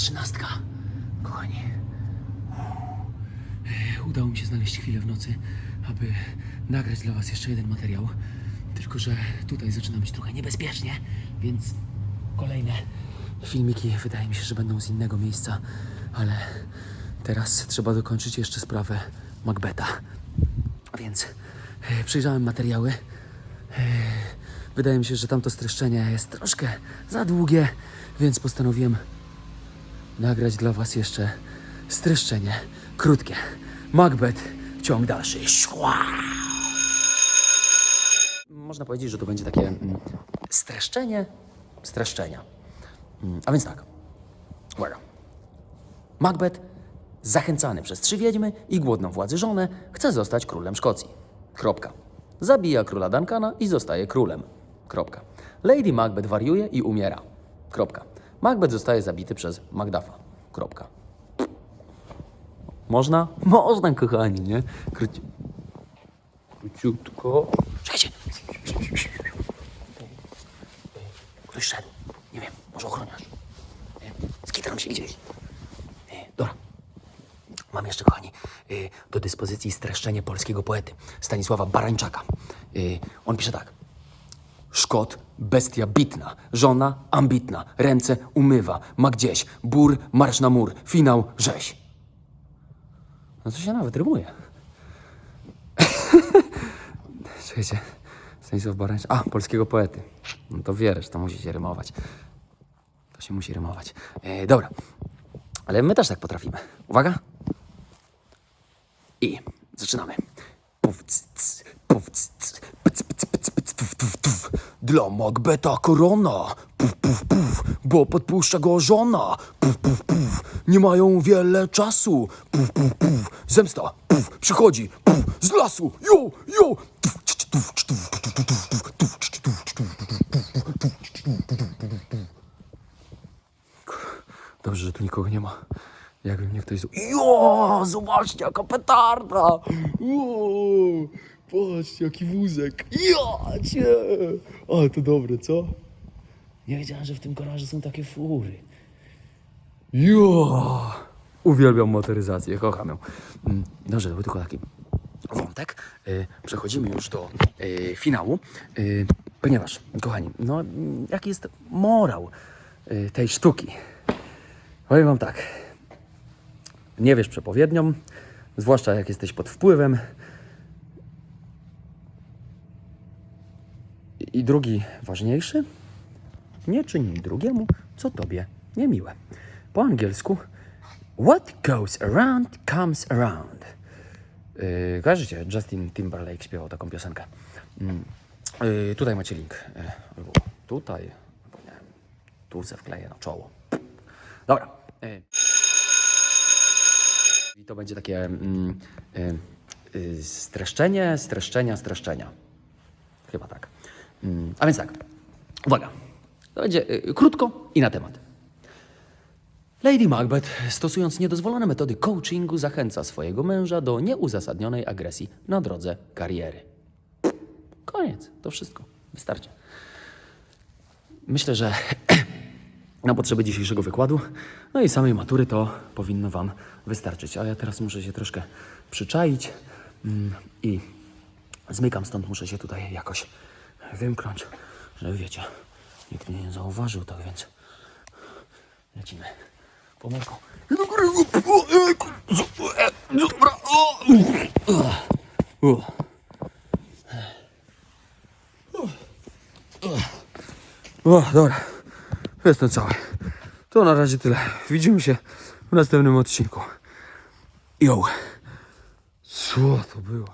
trzynastka. Kochani. Udało mi się znaleźć chwilę w nocy, aby nagrać dla Was jeszcze jeden materiał. Tylko, że tutaj zaczyna być trochę niebezpiecznie, więc kolejne filmiki wydaje mi się, że będą z innego miejsca, ale teraz trzeba dokończyć jeszcze sprawę Macbeta. Więc e, przejrzałem materiały. E, Wydaje mi się, że tamto streszczenie jest troszkę za długie, więc postanowiłem nagrać dla Was jeszcze streszczenie krótkie. Macbeth, ciąg dalszy. Szła! Można powiedzieć, że to będzie takie mm, streszczenie streszczenia. Mm, A więc tak. Uwaga. Macbeth, zachęcany przez trzy wiedźmy i głodną władzy żonę, chce zostać królem Szkocji. Kropka. Zabija króla Duncana i zostaje królem. Kropka. Lady Macbeth wariuje i umiera. Kropka. Macbeth zostaje zabity przez Macduffa. Kropka. Można? Można, kochani, nie? Króci... Króciutko. Czekajcie. Ktoś szedł. Nie wiem, może ochroniarz. Skitram się gdzieś. Nie, Dobra. Mam jeszcze, kochani, y, do dyspozycji streszczenie polskiego poety Stanisława Barańczaka. On pisze tak. Szkot, bestia bitna, żona ambitna, ręce umywa, ma gdzieś, bór, marsz na mur, finał, rzeź. No to się nawet rymuje. Czekajcie, Stanisław Barańczak, a, polskiego poety. No to wierzysz, to musi się rymować. To się musi rymować. E, dobra, ale my też tak potrafimy. Uwaga. I zaczynamy. Puf, c, c, Dla Macbeta korona. Puf, puf, puf, bo podpuszcza go żona. Puf, puf, puf, nie mają wiele czasu. Puf, puf, puf, zemsta. Puf, przychodzi. Puf, z lasu. Jo, jo. Dobrze, że tu nikogo nie ma. Jakby mnie ktoś... Jo, zobaczcie, jaka petarda! Jo, patrzcie, jaki wózek. Ja cię! Ale to dobre, co? Nie wiedziałem, że w tym garażu są takie fury. Jo! Uwielbiam motoryzację, kocham ją. Mm, Dobrze, to był tylko taki wątek. Y, Przechodzimy już do y, finału, y, ponieważ, kochani, no mm, jaki jest morał y, tej sztuki? Powiem wam tak. Nie wiesz przepowiednią, zwłaszcza jak jesteś pod wpływem. I drugi ważniejszy, nie czyń drugiemu, co tobie niemiłe. Po angielsku, what goes around comes around. Yy, kojarzycie? Justin Timberlake śpiewał taką piosenkę. Yy, tutaj macie link. Yy, albo tutaj, albo nie tu se wkleję na czoło. Dobra. Yy. I to będzie takie mm, y, y, streszczenie, streszczenia, streszczenia. Chyba tak. A więc tak. Uwaga. To będzie y, krótko i na temat. Lady Macbeth, stosując niedozwolone metody coachingu, zachęca swojego męża do nieuzasadnionej agresji na drodze kariery. Koniec. To wszystko. Wystarczy. Myślę, że na potrzeby dzisiejszego wykładu, no i samej matury to powinno Wam wystarczyć. A ja teraz muszę się troszkę przyczaić mm, i zmykam stąd, muszę się tutaj jakoś wymknąć, że wiecie, nikt mnie nie zauważył, tak więc lecimy pomału. Do góry, Dobra, o, dobra. Jestem cały. To na razie tyle. Widzimy się w następnym odcinku. Yo. Co to było?